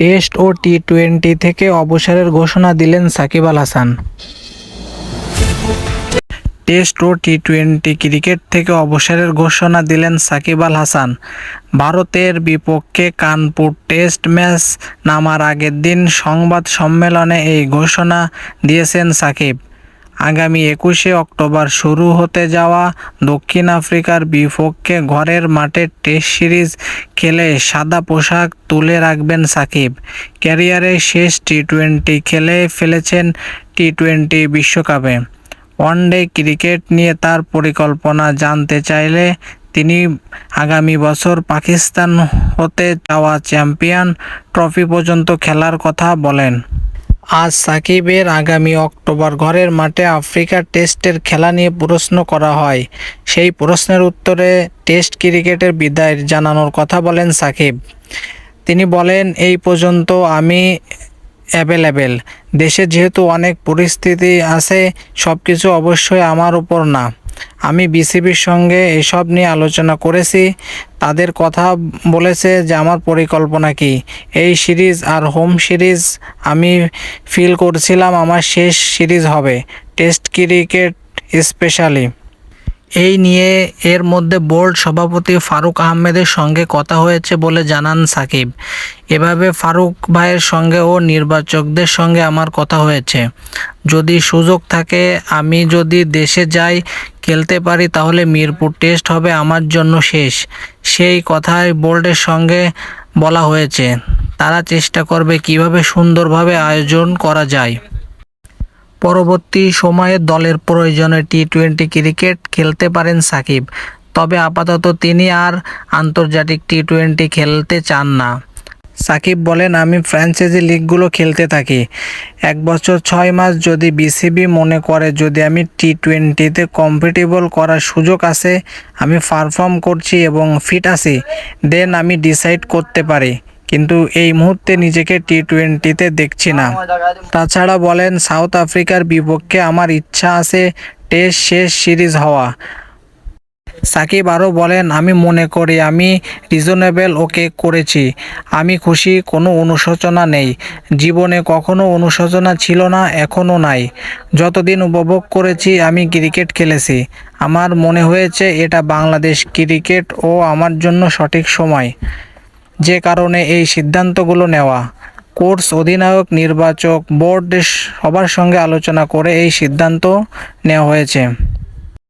Test ও T twenty থেকে অবসরের ঘোষণা দিলেন সাকিব আল হাসান। টেস্ট ও টি টোয়েন্টি ক্রিকেট থেকে অবসরের ঘোষণা দিলেন সাকিব আল হাসান। ভারতের বিপক্ষে কানপুর টেস্ট ম্যাচ নামার আগের দিন সংবাদ সম্মেলনে এই ঘোষণা দিয়েছেন সাকিব। আগামী একুশে অক্টোবর শুরু হতে যাওয়া দক্ষিণ আফ্রিকার বিপক্ষে ঘরের মাঠে টেস্ট সিরিজ খেলে সাদা পোশাক তুলে রাখবেন সাকিব। ক্যারিয়ারের শেষ টি টোয়েন্টি খেলে ফেলেছেন টি টোয়েন্টি বিশ্বকাপে। ওয়ানডে ক্রিকেট নিয়ে তার পরিকল্পনা জানতে চাইলে তিনি আগামী বছর পাকিস্তান হতে যাওয়া চ্যাম্পিয়ন ট্রফি পর্যন্ত খেলার কথা বলেন। আজ সাকিবের আগামী অক্টোবর ঘরের মাঠে আফ্রিকা টেস্টের খেলা নিয়ে প্রশ্ন করা হয়। সেই প্রশ্নের উত্তরে টেস্ট ক্রিকেটের বিদায় জানানোর কথা বলেন সাকিব। তিনি বলেন, এই পর্যন্ত আমি অ্যাভেলেবেল। দেশে যেহেতু অনেক পরিস্থিতি আছে সব কিছু অবশ্যই আমার উপর না। আমি বিসিবির সঙ্গে এসব নিয়ে আলোচনা করেছি। তাদের কথা বলেছে যে, আমার পরিকল্পনা কি? এই সিরিজ আর হোম সিরিজ আমি ফিল করছিলাম, আমার শেষ সিরিজ হবে। Test cricket specially. এই নিয়ে এর মধ্যে বোর্ড সভাপতি ফারুক আহমেদের সঙ্গে কথা হয়েছে বলে জানান সাকিব। এভাবে ফারুক ভাইয়ের সঙ্গে ও নির্বাচকদের সঙ্গে আমার কথা হয়েছে। যদি সুযোগ থাকে, আমি যদি দেশে যাই খেলতে পারি, তাহলে মিরপুর টেস্ট হবে আমার জন্য শেষ। সেই কথাই বোর্ডের সঙ্গে বলা হয়েছে। তারা চেষ্টা করবে কীভাবে সুন্দরভাবে আয়োজন করা যায়। পরবর্তী সময়ে দলের প্রয়োজনে টি টোয়েন্টি ক্রিকেট খেলতে পারেন সাকিব। তবে আপাতত তিনি আর আন্তর্জাতিক টি টোয়েন্টি খেলতে চান না। সাকিব বলেন, আমি ফ্র্যাঞ্চাইজি লিগগুলো খেলতে থাকি। এক বছর ছয় মাস যদি বিসিবি মনে করে, যদি আমি টি টোয়েন্টিতে কম্পিটেবল করার সুযোগ আছে, আমি পারফর্ম করছি এবং ফিট আছি দেন আমি ডিসাইড করতে পারি। কিন্তু এই মুহূর্তে নিজেকে টি টোয়েন্টিতে দেখছি না। তাছাড়া বলেন সাউথ আফ্রিকার বিপক্ষে আমার ইচ্ছা আছে টেস্ট শেষ সিরিজ হওয়া। সাকিব আরও বলেন, আমি মনে করি আমি রিজনেবল ওকে করেছি। আমি খুশি, কোনো অনুশোচনা নেই। জীবনে কখনো অনুশোচনা ছিল না এখনও নাই। যতদিন উপভোগ করেছি, আমি ক্রিকেট খেলেছি। আমার মনে হয়েছে এটা বাংলাদেশ ক্রিকেট ও আমার জন্য সঠিক সময়। যে কারণে এই সিদ্ধান্তগুলো নেওয়া। কোর্স অধিনায়ক, নির্বাচক বোর্ড সবার সঙ্গে আলোচনা করে এই সিদ্ধান্ত নেওয়া হয়েছে।